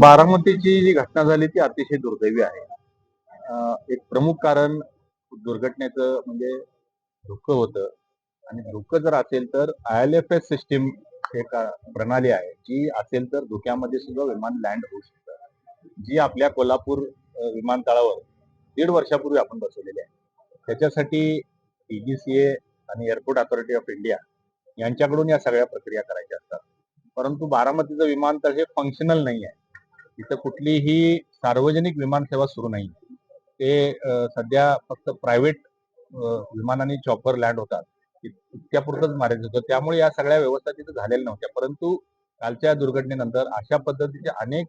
बारामतीची जी घटना झाली ती अतिशय दुर्दैवी आहे. एक प्रमुख कारण दुर्घटनेचं म्हणजे धुकं होतं. आणि धुकं जर असेल तर I L F S system एक प्रणाली आहे. जी असेल तर धुक्यामध्ये सुद्धा विमान लँड होऊ शकतं. जी आपल्या कोल्हापूर विमानतळावर दीड वर्षापूर्वी आपण बसवलेली आहे. त्याच्यासाठी डीजीसीए आणि एअरपोर्ट अथॉरिटी ऑफ इंडिया यांच्याकडून या सगळ्या प्रक्रिया करायच्या असतात. परंतु बारामतीचं विमानतळ हे फंक्शनल नाही आहे. इथं कुठलीही सार्वजनिक विमानसेवा सुरू नाही. ते सध्या फक्त प्रायव्हेट विमानाने चॉपर लँड होतात. इतक्यापुरतंच मारायचं होतं. त्यामुळे या सगळ्या व्यवस्था तिथं झालेल्या नव्हत्या. परंतु कालच्या दुर्घटनेनंतर अशा पद्धतीचे अनेक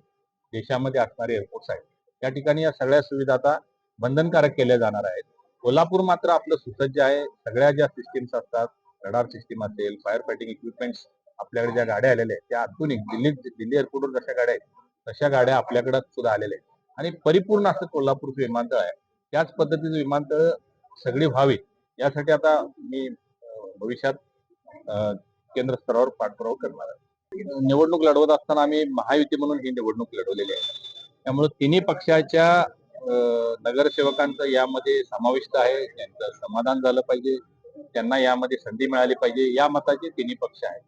देशामध्ये असणारे एअरपोर्ट्स आहेत. त्या ठिकाणी या सगळ्या सुविधा आता बंधनकारक केल्या जाणार आहेत. कोल्हापूर मात्र आपलं सुसज्ज आहे. सगळ्या ज्या सिस्टीम्स असतात रडार सिस्टीम असेल फायर फायटिंग इक्विपमेंट्स आपल्याकडे ज्या गाड्या आलेल्या आहेत त्या आधुनिक दिल्ली दिल्ली एअरपोर्टवर जशा गाड्या आहेत तशा गाड्या आपल्याकडे सुद्धा आलेल्या आहेत. आणि परिपूर्ण असं कोल्हापूरचं विमानतळ आहे. त्याच पद्धतीचं विमानतळ सगळी व्हावी यासाठी आता मी भविष्यात केंद्र स्तरावर पाठपुरावा करणार आहे. निवडणूक लढवत असताना आम्ही महायुती म्हणून ही निवडणूक लढवलेली आहे. त्यामुळे तिन्ही पक्षाच्या नगरसेवकांचं यामध्ये समाविष्ट आहे. त्यांचं समाधान झालं पाहिजे. त्यांना यामध्ये संधी मिळाली पाहिजे. या मताचे तिन्ही पक्ष आहेत.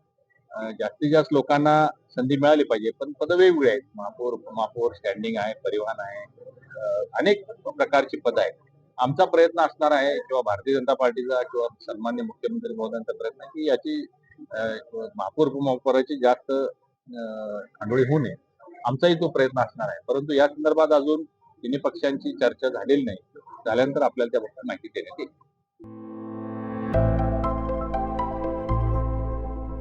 जास्तीत जास्त लोकांना संधी मिळाली पाहिजे पण पद वेगवेगळी आहेत. महापौर उपमहापौर स्टँडिंग आहे परिवहन आहे अनेक प्रकारची पद आहेत. आमचा प्रयत्न असणार आहे किंवा भारतीय जनता पार्टीचा किंवा सन्मान्य मुख्यमंत्री महोदयांचा प्रयत्न आहे की याची महापौर उपमहापौराची जास्त अं, खांडोळी होऊ नये. आमचाही तो प्रयत्न असणार आहे. परंतु या संदर्भात अजून तिन्ही पक्षांची चर्चा झालेली नाही. झाल्यानंतर आपल्याला त्याबद्दल माहिती देण्यात येईल.